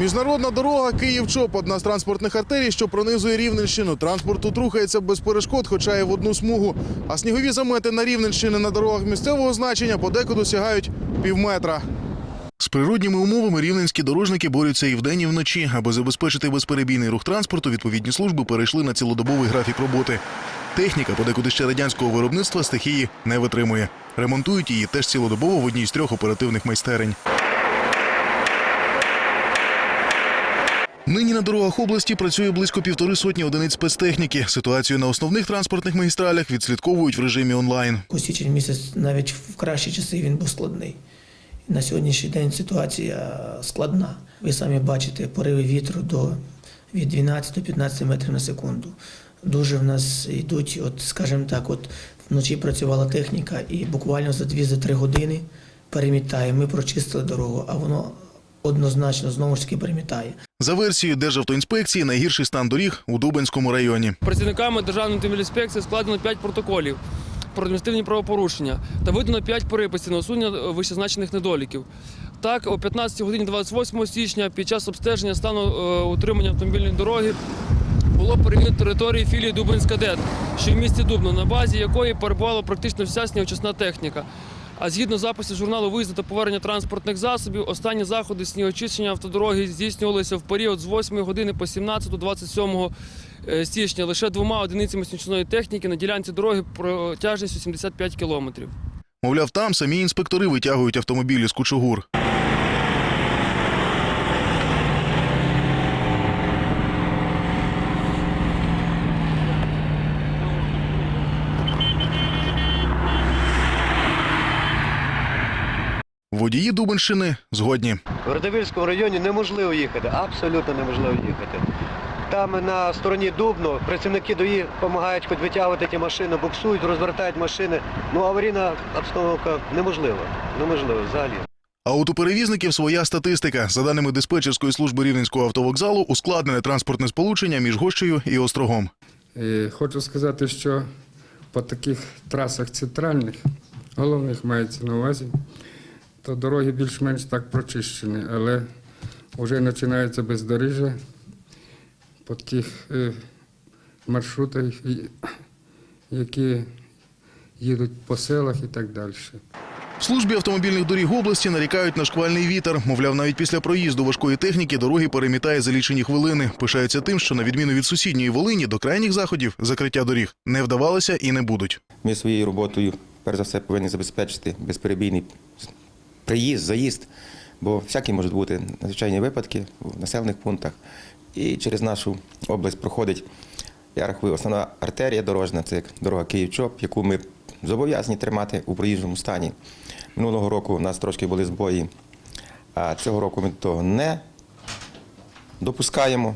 Міжнародна дорога Київ-Чоп одна з транспортних артерій, що пронизує Рівненщину. Транспорт тут рухається без перешкод, хоча й в одну смугу. А снігові замети на Рівненщині на дорогах місцевого значення подекуди сягають півметра. З природніми умовами рівненські дорожники борються і вдень, і вночі. Аби забезпечити безперебійний рух транспорту, відповідні служби перейшли на цілодобовий графік роботи. Техніка, подекуди ще радянського виробництва, стихії не витримує. Ремонтують її теж цілодобово в одній з трьох оперативних майстерень. Нині на дорогах області працює близько півтори сотні одиниць спецтехніки. Ситуацію на основних транспортних магістралях відслідковують в режимі онлайн. У січень місяць навіть в кращі часи він був складний. На сьогоднішній день ситуація складна. Ви самі бачите пориви вітру до від 12 до 15 метрів на секунду. Дуже в нас йдуть, от скажімо так, от вночі працювала техніка, і буквально за 2-3 години перемітає. Ми прочистили дорогу, а воно однозначно знову ж таки перемітає. За версією Державтоінспекції, найгірший стан доріг у Дубенському районі. Працівниками Державної автомобілінспекції складено 5 протоколів про адміністративні правопорушення та видано 5 переписів на усунення вищезначених недоліків. Так, о 15 годині 28 січня під час обстеження стану е, утримання автомобільної дороги було перевірено території філії Дубинська ДЕТ, що в місті Дубно, на базі якої перебувала практично вся снігочисна техніка. А згідно запису журналу виїзду та повернення транспортних засобів, останні заходи снігочищення автодороги здійснювалися в період з 8 години по 17-27 е, січня лише двома одиницями снічної техніки на ділянці дороги протяжністю 75 кілометрів. Мовляв, там самі інспектори витягують автомобілі з кучугур. Водії Дубенщини згодні. В Радивильському районі неможливо їхати, абсолютно неможливо їхати. Там на стороні Дубно працівники ДОІ допомагають хоч витягувати ті машини, буксують, розвертають машини. Ну аварійна обстановка неможлива. Неможливо взагалі. А от у перевізників своя статистика. За даними диспетчерської служби Рівненського автовокзалу, ускладнене транспортне сполучення між Гощею і Острогом. Е, Хочу сказати, що по таких трасах центральних, головних мається на увазі, то дороги більш-менш так прочищені, але вже починається бездоріжжя по тих е, маршрутах, які їдуть по селах і так далі. В службі автомобільних доріг області нарікають на шквальний вітер. Мовляв, навіть після проїзду важкої техніки дороги перемітає за лічені хвилини. Пишаються тим, що на відміну від сусідньої Волині до крайніх заходів закриття доріг не вдавалося і не будуть. Ми своєю роботою, перш за все, повинні забезпечити безперебійний приїзд, заїзд, бо всякі можуть бути надзвичайні випадки в населених пунктах. І через нашу область проходить, я рахую, основна артерія дорожня, це як дорога Київ-Чоп, яку ми зобов'язані тримати у проїжджому стані. Минулого року у нас трошки були збої, а цього року ми того не допускаємо.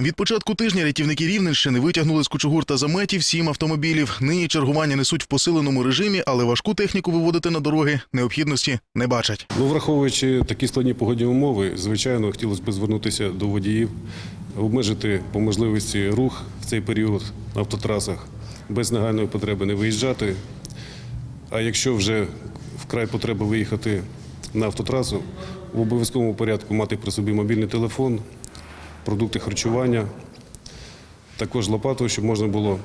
Від початку тижня рятівники Рівненщини витягнули з кучугур та заметів сім автомобілів. Нині чергування несуть в посиленому режимі, але важку техніку виводити на дороги необхідності не бачать. Ну, враховуючи такі складні погодні умови, звичайно, хотілося б звернутися до водіїв, обмежити по можливості рух в цей період на автотрасах, без нагальної потреби не виїжджати. А якщо вже вкрай потреба виїхати на автотрасу, в обов'язковому порядку мати при собі мобільний телефон, продукти харчування, також лопату, щоб можна було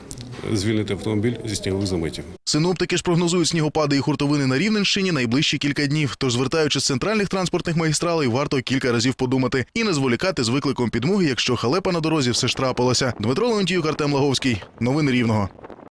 звільнити автомобіль зі снігових заметів. Синоптики ж прогнозують снігопади і хуртовини на Рівненщині найближчі кілька днів. Тож, звертаючись з центральних транспортних магістралей, варто кілька разів подумати і не зволікати з викликом підмоги, якщо халепа на дорозі все ж трапилося. Дмитро Леонтіюк, Артем Лаговський. Новини Рівного.